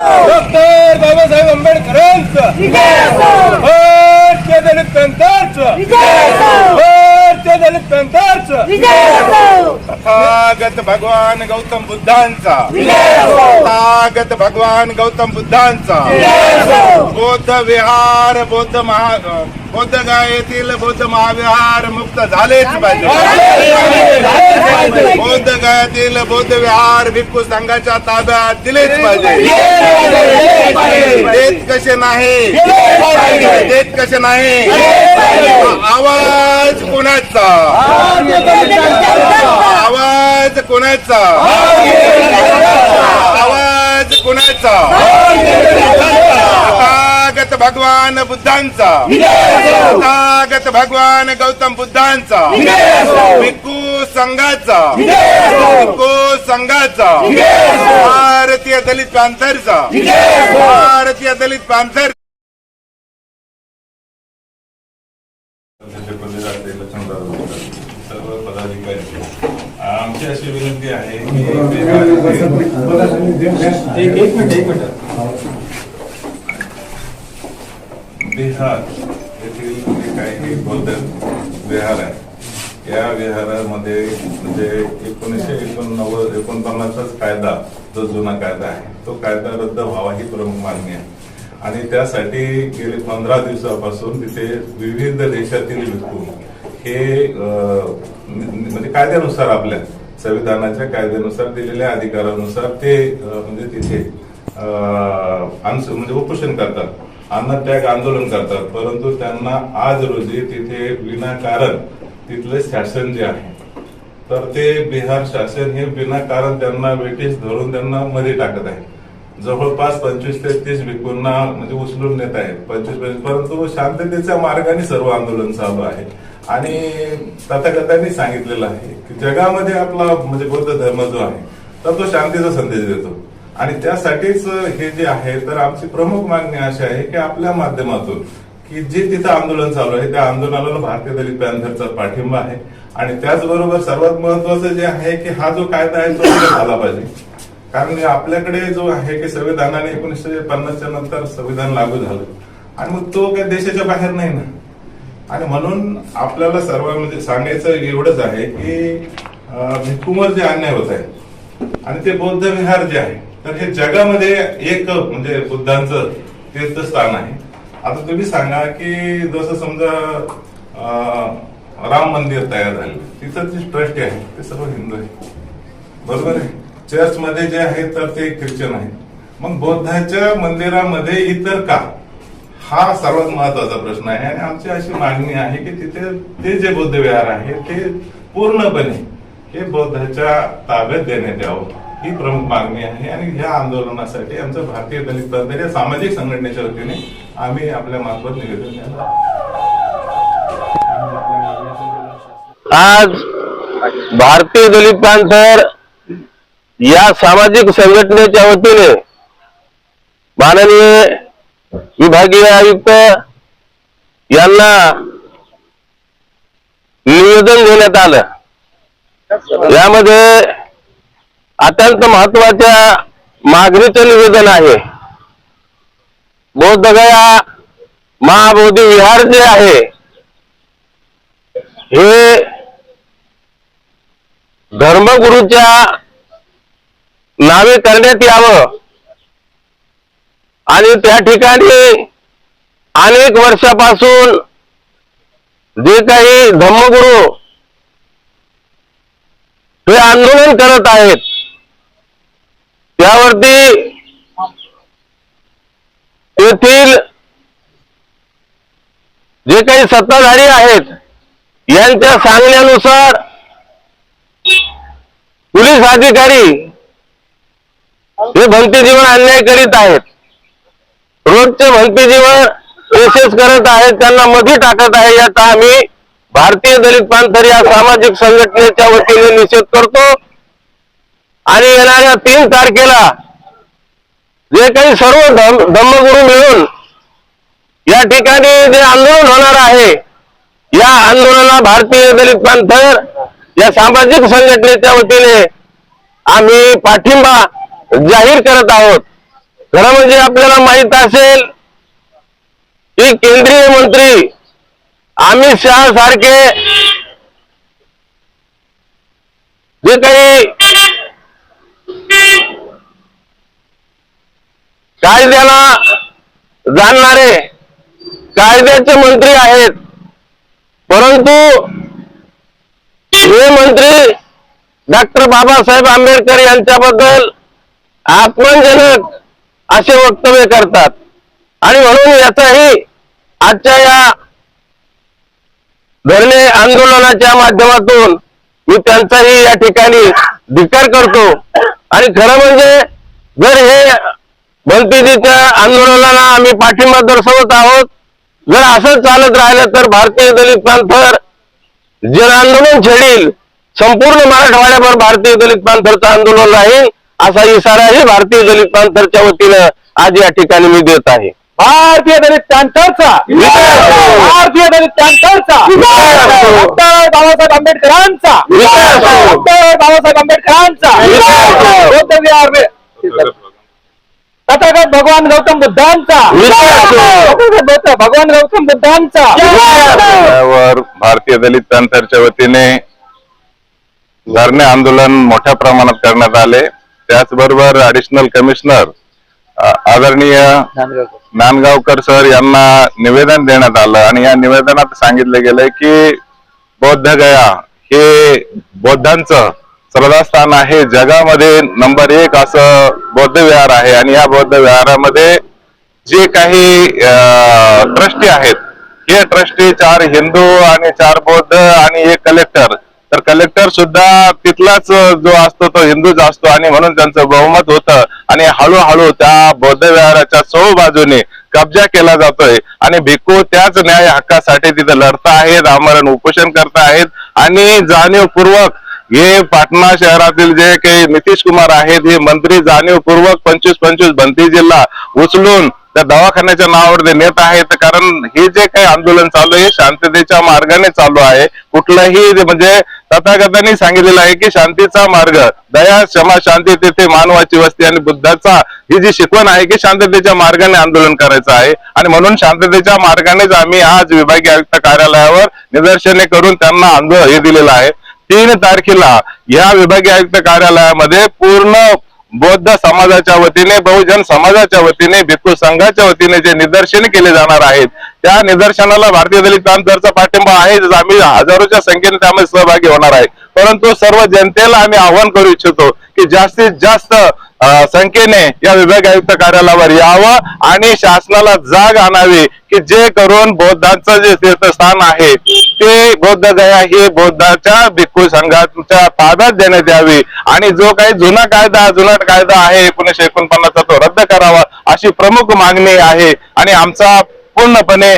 Doctor Babasaheb आंबेडकरांचं. दलित पॅंथरचं तथागत भगवान गौतम बुद्धांचा. तथागत भगवान गौतम बुद्धांचा. बौद्ध विहार बौद्ध महा बौद्ध गायेतील बौद्ध महाविहार मुक्त झालेच पाहिजे. बौद्ध गयातील बौद्ध विहार भिक्खू संघाच्या ताब्यात दिलेच पाहिजे. कसे नाही? देत कसे नाही? आवाज कोणाचा? आवाज कोणाचा? आवाज कोणाचा? तथागत भगवान बुद्धांचा. तथागत भगवान गौतम बुद्धांचा. संघाचा. संघाचा. भारतीय दलित पॅंथरचा भारतीय दलित. सर्व पदाधिकारी. आमची अशी विनंती आहे की बिहार येथील जे काही बौद्ध विहार आहे. या विहारामध्ये म्हणजे एकोणीसशे एकोणनव्वद एकोणपन्नासचाच कायदा जो जुना कायदा आहे तो कायदा रद्द व्हावा ही प्रमुख मागणी आहे. आणि त्यासाठी गेले पंधरा दिवसापासून तिथे विविध देशातील भिक्खू हे म्हणजे कायद्यानुसार आपल्या संविधानाच्या कायद्यानुसार दिलेल्या अधिकारानुसार ते म्हणजे तिथे म्हणजे उपोषण करतात अन्नत्याग आंदोलन करतात. परंतु त्यांना आज रोजी तिथे विनाकारण तिथले शासन जे आहे. तर ते बिहार शासन हे विनाकारण त्यांना वेटीस धरून त्यांना मध्ये टाकत आहे. जवळपास पंचवीस ते तीस भिकूंना म्हणजे उचलून नेत आहेत. पंचवीस पंचवीस परंतु शांततेच्या मार्गाने सर्व आंदोलन चालू आहे. आणि तथागतांनी सांगितलेलं आहे की जगामध्ये आपला म्हणजे बौद्ध धर्म जो आहे तर तो शांतीचा संदेश देतो. आणि त्यासाठीच हे जे आहे तर आमची प्रमुख मागणी अशी आहे की आपल्या माध्यमातून की जे तिथं आंदोलन चालू आहे त्या आंदोलनाला भारतीय दलित पॅन्थरचा पाठिंबा आहे. आणि त्याचबरोबर सर्वात महत्वाचं जे आहे की हा जो कायदा आहे तो झाला पाहिजे. कारण आपल्याकडे जो आहे की संविधानाने एकोणीसशे पन्नासच्या नंतर संविधान लागू झालं. आणि मग तो काही देशाच्या बाहेर नाही ना. आणि म्हणून आपल्याला सर्व म्हणजे सांगायचं एवढंच आहे की अं, जे अन्याय होत आहे आणि ते बौद्ध विहार जे आहे तर हे जगामध्ये एक म्हणजे बुद्धांचं तीर्थस्थान आहे. आता तुम्ही सांगा की जसं समजा राम मंदिर तयार झाले तिथं जे ट्रस्टी आहे ते सर्व हिंदू आहे. बरोबर आहे? चर्च मध्ये जे आहे तर ते ख्रिश्चन आहे मग बौद्धाच्या मंदिरामध्ये इतर का? हा सर्वात महत्त्वाचा प्रश्न आहे. आणि आमची अशी मागणी आहे की तिथे ते जे बौद्ध विहार आहे ते पूर्णपणे हे बौद्धाच्या ताब्यात देण्यात यावं. ही प्रमुख मागणी आहे. आणि ह्या आंदोलनासाठी आमचं भारतीय दलित म्हणजे सामाजिक संघटनेच्या वतीने आम्ही आपल्या मार्फत निवेदन आज भारतीय दलित पानसर या सामाजिक संघटनेच्या वतीने माननीय विभागीय आयुक्त यांना निवेदन देण्यात आलं. यामध्ये अत्यंत महत्त्वाच्या मागणीचं निवेदन आहे. बौद्धगया महाबोधी विहार जे आहे हे धर्मगुरूच्या नावे करण्यात यावं. आणि त्या ठिकाणी अनेक वर्षापासून जे काही धर्मगुरु हे आंदोलन करत आहेत त्यावरती तेथील जे काही सत्ताधारी आहेत यांच्या सांगण्यानुसार पोलीस अधिकारी हे भलते जीवन अन्याय करीत आहेत. रोजचे भलते जीवन केसेस करत आहेत त्यांना मध्ये टाकत आहे याचा आम्ही भारतीय दलित पांथर या सामाजिक संघटनेच्या वतीने निषेध करतो. आणि येणाऱ्या तीन तारखेला जे काही सर्व धम धम्मगुरू मिळून या ठिकाणी जे आंदोलन होणार आहे या आंदोलनाला भारतीय दलित पॅंथर या सामाजिक संघटनेच्या वतीने आम्ही पाठिंबा जाहीर करत आहोत. खरं म्हणजे आपल्याला माहीत असेल की केंद्रीय मंत्री अमित शहा सारखे जे काही कायद्याला जाणणारे कायद्याचे मंत्री आहेत. परंतु हे मंत्री डॉक्टर बाबासाहेब आंबेडकर यांच्याबद्दल आत्मजनक असे वक्तव्य करतात. आणि म्हणून याचाही आजच्या या धरणे आंदोलनाच्या माध्यमातून मी त्यांचाही या ठिकाणी धिकार करतो. आणि खरं म्हणजे जर हे भलतीजीच्या आंदोलनाला आम्ही पाठिंबा दर्शवत आहोत. जर असं चालत राहिलं तर भारतीय दलित पॅंथर जन आंदोलन छेडील संपूर्ण मराठवाड्याभर भारतीय दलित पॅंथरचं आंदोलन राहील असा इशाराही भारतीय दलित पॅंथरच्या वतीनं आज या ठिकाणी मी देत आहे. भारतीय दलित असो. भारतीय दलित. डॉक्टर बाबासाहेब आंबेडकरांचा. डॉक्टर बाबासाहेब आंबेडकरांचा विजय असो. बौद्ध विहार में तथागत भगवान गौतम बुद्धांचा. तथागत भगवान गौतम बुद्धांचा. भारतीय दलित पॅंथरच्या वतीने धरणे आंदोलन मोठ्या प्रमाणात करण्यात आले. त्याचबरोबर ऍडिशनल कमिशनर आदरणीय नांदगावकर सर यांना निवेदन देण्यात आलं. आणि या निवेदनात सांगितलं गेलंय की बौद्ध गया हे बौद्धांचं श्रद्धास्थान आहे. जगामध्ये नंबर एक असं बौद्ध विहार आहे आणि या बौद्ध विहारामध्ये जे काही ट्रस्टी आहेत हे ट्रस्टी चार हिंदू आणि चार बौद्ध आणि एक कलेक्टर तर कलेक्टर सुद्धा तिथलाच जो असतो तो हिंदूच असतो आणि म्हणून त्यांचं बहुमत होतं. आणि हळूहळू त्या बौद्ध विहाराच्या सौ बाजूने कब्जा केला जातोय. आणि भिक्खू त्याच न्याय हक्कासाठी तिथे लढता आहेत आमरण उपोषण करता आहेत आणि जाणीवपूर्वक हे पाटणा शहरातील जे काही नितीश कुमार आहेत हे मंत्री जाणीवपूर्वक पंचवीस पंचवीस बंदी जिल्हा उचलून त्या दवाखान्याच्या नावावर ते नेत आहेत. कारण हे जे काही आंदोलन चालू आहे शांततेच्या मार्गाने चालू आहे. कुठलंही म्हणजे तथागतांनी सांगितलेलं आहे की शांतीचा मार्ग दया क्षमा शांती तेथे मानवाची वस्ती आणि बुद्धाचा ही जी शिकवण आहे की शांततेच्या मार्गाने आंदोलन करायचं आहे. आणि म्हणून शांततेच्या मार्गानेच आम्ही आज विभागीय आयुक्त कार्यालयावर निदर्शने करून त्यांना आंदोलन हे दिलेलं आहे. तीन तारखेला या विभागीय आयुक्त कार्यालयामध्ये पूर्ण बौद्ध समाजाच्या वतीने बहुजन समाजाच्या वतीने भिक्खू संघाच्या वतीने जे निदर्शन केले जाणार आहेत त्या निदर्शनाला भारतीय दलित पॅंथरचा पाठिंबा आहे आम्ही हजारोच्या संख्येने त्यामध्ये सहभागी होणार आहे. परंतु सर्व जनतेला आम्ही आवाहन करू इच्छितो की जास्तीत जास्त संख्येने या विभाग आयुक्त कार्यालयावर यावं आणि शासनाला जाग आणावी की जे करून बौद्धांचं जे तीर्थस्थान आहे ते बौद्ध गया ही बौद्धाच्या भिक्खू संघाच्या ताब्यात देण्यात यावी. आणि जो काही जुना कायदा जुनाट कायदा आहे एकोणीशे एकोणपन्नासचा तो रद्द करावा अशी प्रमुख मागणी आहे. आणि आमचा पूर्णपणे